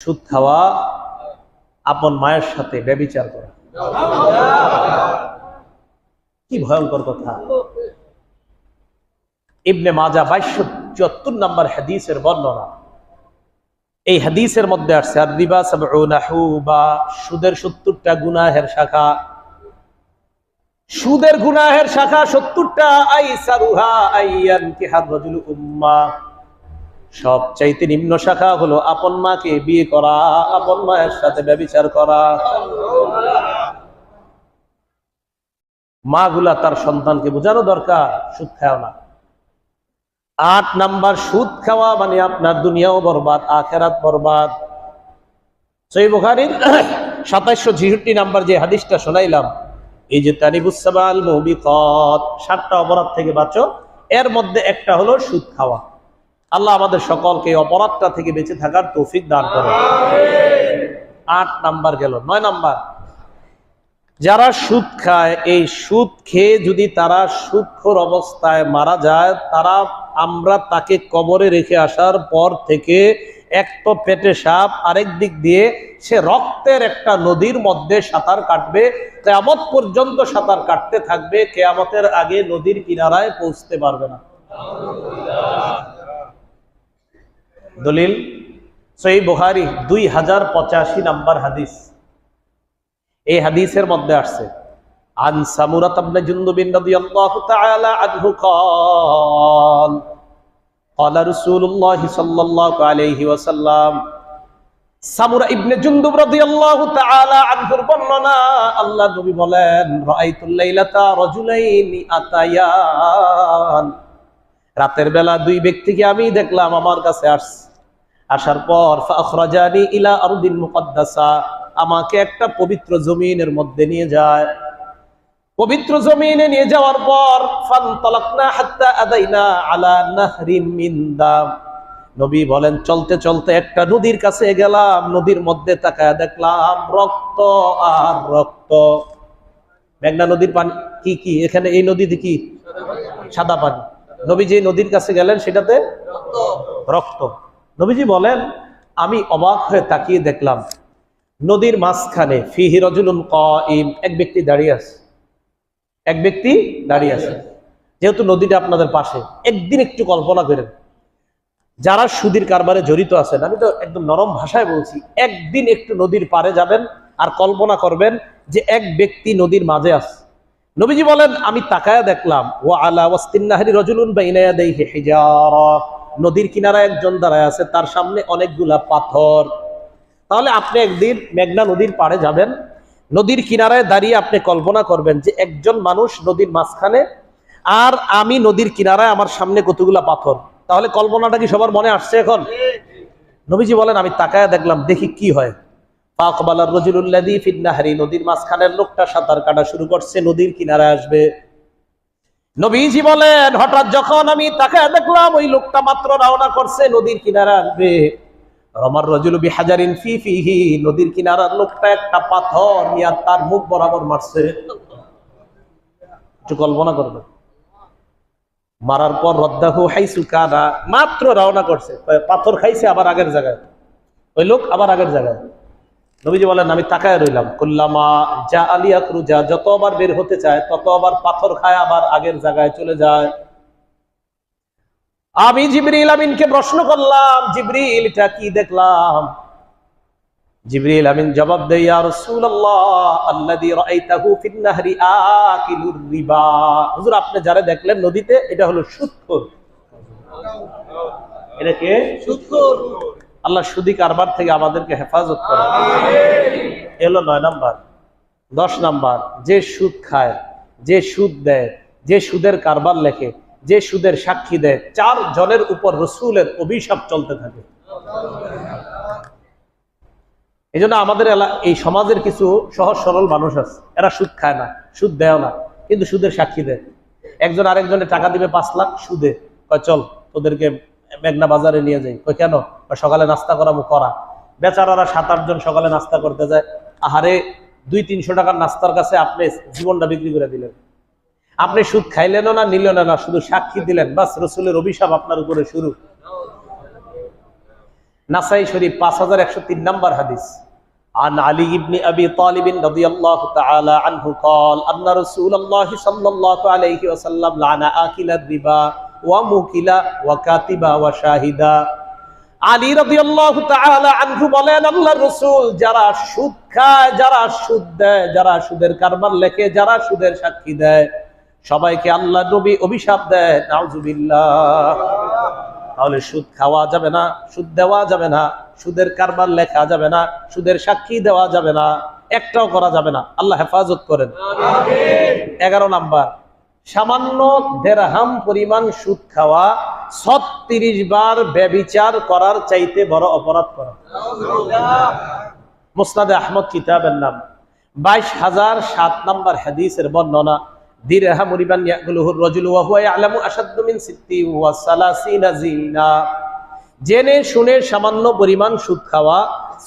সুদ খাওয়া, আপন মায়ের সাথে ব্যবিচার করা। কি ভয়ঙ্কর কথা। ইবনে মাজা বাইশশো চুয়াত্তর নম্বর হাদিসের বর্ণনা। এই হাদিসের মধ্যে আসছে আর রিবা বা সুদের সত্তরটা গুনাহের শাখা। সুদের গুনাহের শাখা সত্তরটা, আইসারুহা আইয়ান কিহাদ রাজুল উম্মা। সব চাইতে নিম্ন শাখা হলো আপন মাকে বিয়ে করা, আপন মায়ের সাথে ব্যবচার করা। মা গুলা তার সন্তানকে বোঝানো দরকার, সুদ খাও না। আট নাম্বার, সুদ খাওয়া মানে আপনার দুনিয়াও বরবাদ, আখেরাত বরবাদ। সই বুখারির সাতাইশো ছিষট্টি নাম্বার যে হাদিসটা শোনাইলাম, এই যে তানিবুসাবাল মৌবিকত, সাতটা অপরাধ থেকে বাঁচো। এর মধ্যে একটা হলো সুদ খাওয়া। আল্লাহ আমাদের সকলকে অপরাধটা থেকে বেঁচে থাকার তৌফিক দান করে আট নাম্বার গেল নয় নাম্বার। যারা সুদ খায় এই সুদ খেয়ে যদি তারা সুদখোর অবস্থায় মারা যায় তারা আমরা তাকে কবরে রেখে আসার পর থেকে এক তো পেটে সাপ আরেক দিক দিয়ে সে রক্তের একটা নদীর মধ্যে সাঁতার কাটবে কেয়ামত পর্যন্ত সাঁতার কাটতে থাকবে কেয়ামতের আগে নদীর কিনারায় পৌঁছতে পারবে না। দলিল সই বুহারি দুই হাজার পঁচাশি নাম্বার হাদিস এই হাদিসের মধ্যে আসছে عن سمرة بن جندب رضي الله تعالى عنه قال قال رسول الله صلى الله عليه وسلم সামুরা ইবনে জুনদুব রাদিয়াল্লাহু তাআলা আনহুর বর্ণনা আল্লাহ নবী বলেন রাআইতুল লাইলাতা রাজুলাইনি আতায়ান রাতের বেলা দুই ব্যক্তিকে আমি দেখলাম আমার কাছে আসছে আসার পর ফাখরাজানি ইলা আরদিন মুকদ্দাসা আমাকে একটা পবিত্র জমিনের মধ্যে নিয়ে যায়। পবিত্র জমিনে নিয়ে যাওয়ার পর ফান ফানতালাকনা হাত্তা আদাইনা আলা নাহরিম মিন দাম নবী বলেন চলতে চলতে একটা নদীর কাছে গেলাম নদীর মধ্যে তাকায় দেখলাম রক্ত আর রক্ত। মেঘনা নদীর পানি কি কি এখানে এই নদীতে কি? সাদা পানি। নবী যে নদীর কাছে গেলেন সেটাতে রক্ত। নবীজি বলেন, আমি অবাক হয়ে তাকিয়ে দেখলাম, নদীর মাঝখানে ফিহি রজুলুন কইম এক ব্যক্তি দাঁড়িয়ে আছে। এক ব্যক্তি দাঁড়িয়ে আছে। যেহেতু নদীটা আপনাদের পাশে, একদিন একটু কল্পনা করেন। যারা সুদীর কারবারে জড়িত আছেন, আমি তো একদম নরম ভাষায় বলছি, একদিন একটু নদীর পারে যাবেন আর কল্পনা করবেন যে এক ব্যক্তি নদীর মাঝে আছে। নবীজি বলেন, আমি তাকায়া দেখলাম ও আলা ওয়াস্তিন্নাহারি রজুলুন বাইনায়া দেইহি হিজারা। নদীর কিনারায় একজন দাঁড়ায় আছে, তার সামনে অনেকগুলা পাথর। তাহলে আপনি একদিন মেঘনা নদীর পাড়ে যাবেন, নদীর কিনারায় দাঁড়িয়ে আপনি কল্পনা করবেন যে একজন মানুষ নদীর মাঝখানে, আর আমি নদীর কিনারায় আমার সামনে কতগুলা পাথর? তাহলে কল্পনাটা কি সবার মনে আসছে এখন? নবীজি বলেন, আমি তাকায় দেখলাম, দেখি কি হয়। পাকবালার রজুল্লাদি ফিন্নাহারি নদীর মাঝখানের লোকটা সাঁতার কাটা শুরু করছে, নদীর কিনারায় আসবে। নবীজি বলেন, হঠাৎ যখন আমি তাকে দেখলাম, ওই লোকটা মাত্র রওনা করছে নদীর কিনারা আসবে রমার রজুল বিহাজারিন ফি নদীর কিনারার লোকটা একটা পাথর নিয়ে তার মুখ বরাবর মারছে। একটু কল্পনা করবে মারার পর রদ্দাহু হাইসু কানা, মাত্র রওনা করছে। পাথর খাইছে আবার আগের জায়গায়। ওই লোক আবার আগের জায়গায়। নবীজি বলেন, আমি তাকায় রইলাম। কুল্লামা যা আলিয়া ক্রুজা যতবার বের হতে চায়, তত আবার পাথর খায়, আবার আগের জায়গায় চলে যায়। আমি জিবরিল আমিনকে প্রশ্ন করলাম জিবরিল এটা কি দেখলাম? জিবরিল আমিন জবাব দেয়, ইয়া রাসূলুল্লাহ, আল্লাযী রাআইতাহু ফিন নাহরি আকিলুর রিবা। হুজুর, আপনি যারা দেখলেন নদীতে, এটা হলো সুদখোর এটা কে? সুদখোর আল্লাহ সুদি কারবার থেকে আমাদেরকে হেফাজত করে এলো নয় নাম্বার। দশ নাম্বার, যে সুদ খায়, যে সুদ দেয়, যে সুদের কারবার লেখে, যে সুদের সাক্ষী দেয়, চার জনের উপর রসুলের অভিশাপ চলতে থাকে। এই আমাদের এই সমাজের কিছু সহজ সরল মানুষ আছে। এরা সুদ খায় না, সুদ দেয় না, কিন্তু সুদের সাক্ষী দেয়। একজন আরেকজনের টাকা দিবে পাঁচ লাখ, সুদে। কয়, চল তোদেরকে মেঘনা বাজারে নিয়ে যাই। কই কেন? কয় সকালে নাস্তা করাবো করা বেচারারা সাত আটজন সকালে নাস্তা করতে যায় আহারে দুই তিনশো টাকার নাস্তার কাছে আপনি জীবনটা বিক্রি করে দিলেন আপনি সুদ খাইলেনও না নিলেন না শুধু সাক্ষী দিলেন বাস রসুলের অভিশাপ আপনার উপরে শুরু নাসাই শরীফ পাঁচ হাজার একশো তিন নম্বর হাদিস عن علي بن أبي طالب رضي الله تعالى عنه قال أن رسول الله صلى الله عليه وسلم لعن آكل الربا وموكل وكاتبا وشاهدا আলী রাদিয়াল্লাহু তাআলা আনহু বলেন আল্লাহর রাসূল যারা সুদ খায় যারা সুদ দেয় যারা সুদের কারবার লেখে যারা সুদের সাক্ষী দেয় সবাইকে আল্লাহ নবী অভিশাপ দেয় নাউজুবিল্লাহ। তাহলে সুদ খাওয়া যাবে না সুদ দেওয়া যাবে না সুদের কারবার লেখা যাবে না সুদের সাক্ষী দেওয়া যাবে না একটাও করা যাবে না। আল্লাহ হেফাজত করেন। এগারো নাম্বার সামান্য দেড়হাম পরিমাণ সুদ খাওয়া ছত্রিশ বার ব্যবিচার করার চাইতে বড় অপরাধ আহমদ কিতাবের নাম। বাইশ হাজার সাত নাম্বার হাদিসের বর্ণনা জেনে শুনে সামান্য পরিমাণ সুদ খাওয়া,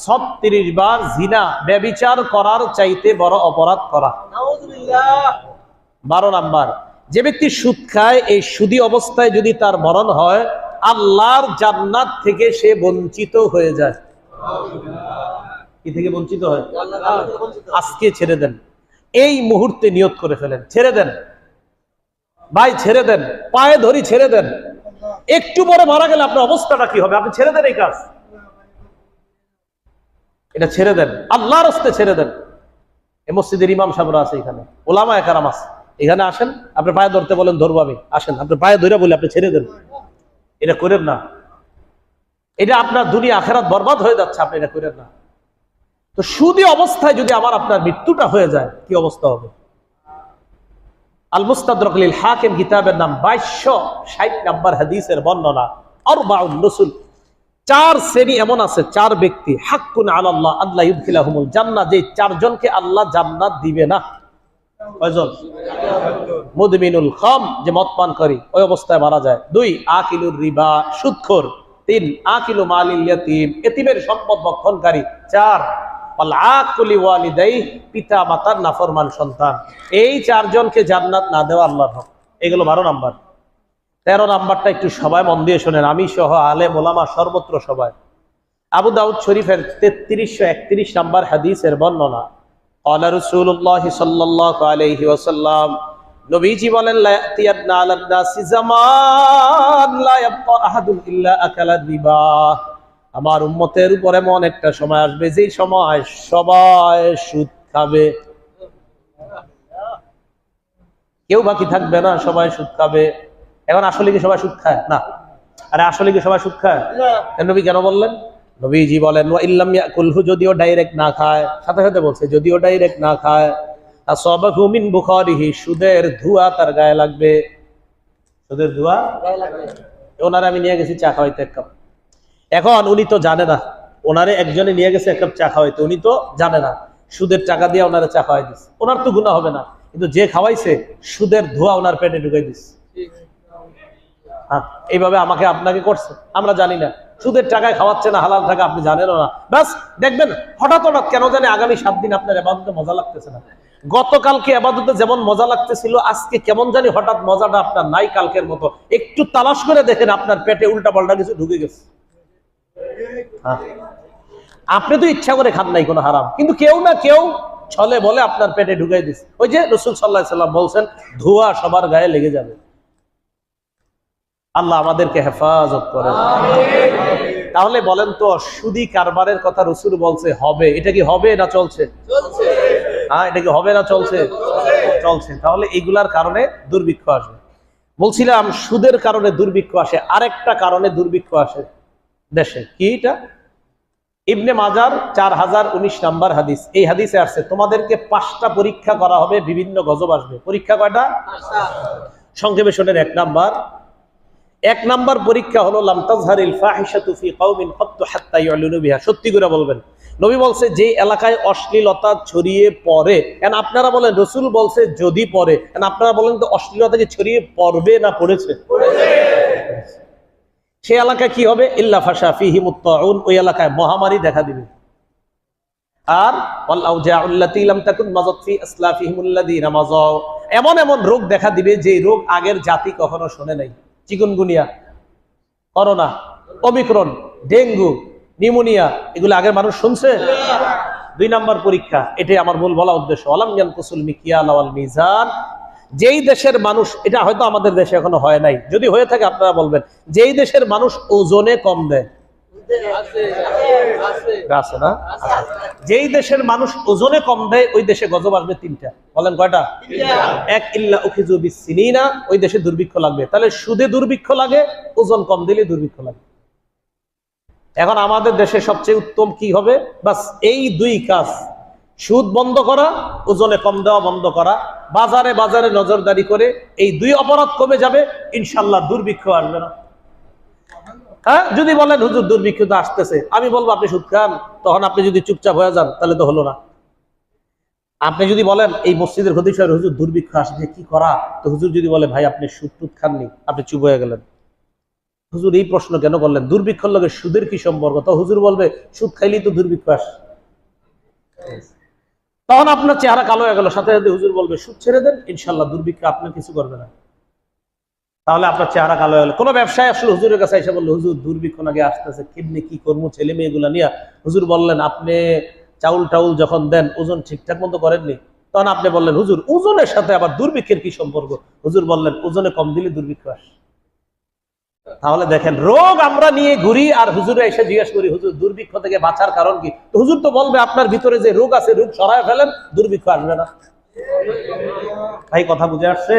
ছত্রিশ বার জিনা ব্যবিচার করার চাইতে বড় অপরাধ করা। বারো নাম্বার যে ব্যক্তি সুদ খায়, এই সুদি অবস্থায় যদি তার মরণ হয়, আল্লাহর জান্নাত থেকে সে বঞ্চিত হয়ে যায়। কি থেকে বঞ্চিত হয়? আজকে ছেড়ে দেন। এই মুহূর্তে নিয়ত করে ফেলেন। ছেড়ে দেন। ভাই, ছেড়ে দেন। পায়ে ধরি ছেড়ে দেন। একটু পরে মারা গেলে আপনার অবস্থাটা কি হবে? আপনি ছেড়ে দেন এই কাজ। এটা ছেড়ে দেন। আল্লাহর হস্তে ছেড়ে দেন। এ মসজিদের ইমাম সাহেবরা আছে এখানে। ওলামা একারাম আছে। এখানে আসেন আপনি পায়ে ধরতে বলেন, ধরবো আমি। আসেন আপনি পায়ে ধরে বলে, আপনি ছেড়ে দেন। এটা করেন না। এটা আপনার দুনিয়া আখেরাত বরবাদ হয়ে যাচ্ছে, আপনি এটা করেন না। তো সুদী অবস্থায় যদি আমার আপনার মৃত্যুটা হয়ে যায়, কি অবস্থা হবে? আল হাকিম কিতাবের নাম ষাট নাম্বার হাদিসের বর্ণনা আর বাউল চার শ্রেণি এমন আছে, চার ব্যক্তি, হাক্কুন আল্লাহ আল্লাহ জান্নাত যে চারজনকে আল্লাহ জান্নাত দিবে না। জান্নাত আল্লাহর হক। এগুলো বারো নাম্বার। তেরো নাম্বারটা একটু সবাই মন দিয়ে শোনেন। আমি সহ আলে মোলামা সর্বত্র সবাই। আবু দাউদ শরীফের তেত্রিশশো একত্রিশ নাম্বার হাদিসের বর্ণনা। قال رسول الله صلى الله عليه وسلم নবীজি বলেন লা ইয়াতিয়ান্না আলান নাসি জামান লা ইয়াবকা আহাদুন ইল্লা আকালা রিবা আমার উম্মতের উপর এমন একটা সময় আসবে যে সময় সবাই সুদ খাবে কেউ বাকি থাকবে না সবাই সুদ খাবে এখন আসলে কি সবাই সুদ খায় না আরে আসলে কি সবাই সুদ খায় কেন নবী কেন বললেন নবীজি বলেন ওয়া ইল্লাম ইয়াকুলহু যদিও ডাইরেক্ট না খায়। সাথে সাথে বলছে যদিও ডাইরেক্ট না খায় আসাবাহু মিন বুখারিহি সুদের ধোঁয়া তার গায়ে লাগবে। সুদের ধোঁয়া ওনারে আমি নিয়ে গেছি চা খাওয়াইতে এক কাপ। এখন উনি তো জানে না ওনারে একজনে নিয়ে গেছে এক কাপ চা খাওয়াইতে উনি তো জানে না সুদের টাকা দিয়ে ওনারে চা খাওয়াই দিস ওনার তো গুণা হবে না কিন্তু যে খাওয়াইছে সুদের ধোঁয়া ওনার পেটে ঢুকাই দিস হ্যাঁ এইভাবে আমাকে আপনাকে করছে আমরা জানি না। সুদের টাকায় খাওয়াচ্ছে না, হালাল টাকা আপনি জানেনও না। ব্যাস, দেখবেন, হঠাৎ হঠাৎ কেন জানে আগামী সাত দিন আপনার এবাদতে মজা লাগতেছে না। গতকালকে আবাদতে যেমন মজা লাগতেছিল, আজকে কেমন জানি হঠাৎ মজাটা আপনার নাই কালকের মতো। একটু তালাশ করে দেখেন আপনার পেটে উল্টা পাল্টা কিছু ঢুকে গেছে। হ্যাঁ। আপনি তো ইচ্ছা করে খান নাই কোনো হারাম, কিন্তু কেউ না কেউ ছলে বলে আপনার পেটে ঢুকাই দিস ওই যে রসুল সাল্লাহ সাল্লাম বলছেন, ধোয়া সবার গায়ে লেগে যাবে। আল্লাহ আমাদেরকে হেফাজত করেন। তাহলে বলেন তো সুদি কারবারের কথা রসুল বলছে হবে? এটা কি হবে না চলছে? হ্যাঁ এটা কি হবে না চলছে? চলছে। তাহলে এগুলার কারণে দুর্ভিক্ষ আসবে। বলছিলাম সুদের কারণে দুর্ভিক্ষ আসে। আরেকটা কারণে দুর্ভিক্ষ আসে দেশে। কি এটা? ইবনে মাজার চার হাজার উনিশ নাম্বার হাদিস। এই হাদিসে আসছে তোমাদেরকে পাঁচটা পরীক্ষা করা হবে বিভিন্ন গজব আসবে। পরীক্ষা কয়টা? সংক্ষেপে শোনেন এক নাম্বার এক নাম্বার পরীক্ষা হলো সত্যি করে বলবেন। নবী বলছে, যে এলাকায় অশ্লীলতা ছড়িয়ে পড়ে এন্ড আপনারা বলেন, রসুল বলছে যদি পড়ে। এন্ড আপনারা বলেন, তো অশ্লীলতা কি ছড়িয়ে পড়বে না, পড়েছে? সে এলাকায় কি হবে? ইল্লা ফাশা ফিহি মুত্তাউন। ওই এলাকায় মহামারী দেখা দিবে। আর এমন এমন রোগ দেখা দিবে, যে রোগ আগের জাতি কখনো শুনে নাই। Chikungunya, corona omicron dengue, pneumonia, এগুলো আগের মানুষ শুনছে? দুই নম্বর পরীক্ষা, এটাই আমার মূল বলা উদ্দেশ্য। আলাম কুসুল মিজান। যেই দেশের মানুষ, এটা হয়তো আমাদের দেশে এখনও হয় নাই। যদি হয়ে থাকে আপনারা বলবেন, যেই দেশের মানুষ ওজনে কম দেয় আছে। না। যেই দেশের মানুষ ওজনে কম দেয় ওই দেশে গজব আসবে তিনটা। বলেন কয়টা? এক ইল্লা উখিজু বিসিনিনা ওই দেশে দুর্ভিক্ষ লাগবে। তাহলে সুদে দুর্ভিক্ষ লাগে ওজন কম দিলে দুর্ভিক্ষ লাগে। এখন আমাদের দেশে সবচেয়ে উত্তম কি হবে? বাস এই দুই কাজ। সুদ বন্ধ করা ওজনে কম দেওয়া বন্ধ করা। বাজারে বাজারে নজরদারি করে এই দুই অপরাধ কমে যাবে ইনশাল্লাহ দুর্ভিক্ষ আসবে না। হ্যাঁ? যদি বলেন, হুজুর, দুর্ভিক্ষ তো আসতেছে। আমি বলব, আপনি সুদ খান। তখন আপনি যদি চুপচাপ হয়ে যান, তাহলে তো হলো না। আপনি যদি বলেন, এই মসজিদের হদিস হুজুর, দুর্ভিক্ষ আসবে কি করা? তো হুজুর যদি বলে, ভাই, আপনি সুদ টুদ খাননি, আপনি চুপ হয়ে গেলেন। হুজুর এই প্রশ্ন কেন করলেন? দুর্ভিক্ষর লগে সুদের কি সম্পর্ক? তো হুজুর বলবে, সুদ খাইলেই তো দুর্ভিক্ষ আস। তখন আপনার চেহারা কালো হয়ে গেল। সাথে সাথে হুজুর বলবে, সুদ ছেড়ে দেন ইনশাল্লাহ দুর্ভিক্ষ আপনার কিছু করবে না। তাহলে আপনার চেহারা কালো হয়ে গেল। কোনো ব্যবসায় আসলে হুজুরের কাছে এসে বলল, হুজুর দুর্ভিক্ষ নাকি আসতেছে কেমনি কি করব, ছেলে মেয়েগুলা নিয়ে? হুজুর বললেন, আপনি চাউল টাউল যখন দেন, ওজন ঠিকঠাক মতো করেননি? তখন আপনি বললেন, হুজুর, ওজনের সাথে আবার দুর্ভিক্ষের কি সম্পর্ক? হুজুর বললেন, ওজনে কম দিলে দুর্ভিক্ষ আসে। তাহলে দেখেন, রোগ আমরা নিয়ে ঘুরি আর হুজুরে এসে জিজ্ঞেস করি, হুজুর, দুর্ভিক্ষ থেকে বাঁচার কারণ কি? হুজুর তো বলবে, আপনার ভিতরে যে রোগ আছে, রোগ সরায় ফেলেন, দুর্ভিক্ষ আসবে না। ভাই, কথা বুঝে আসছে?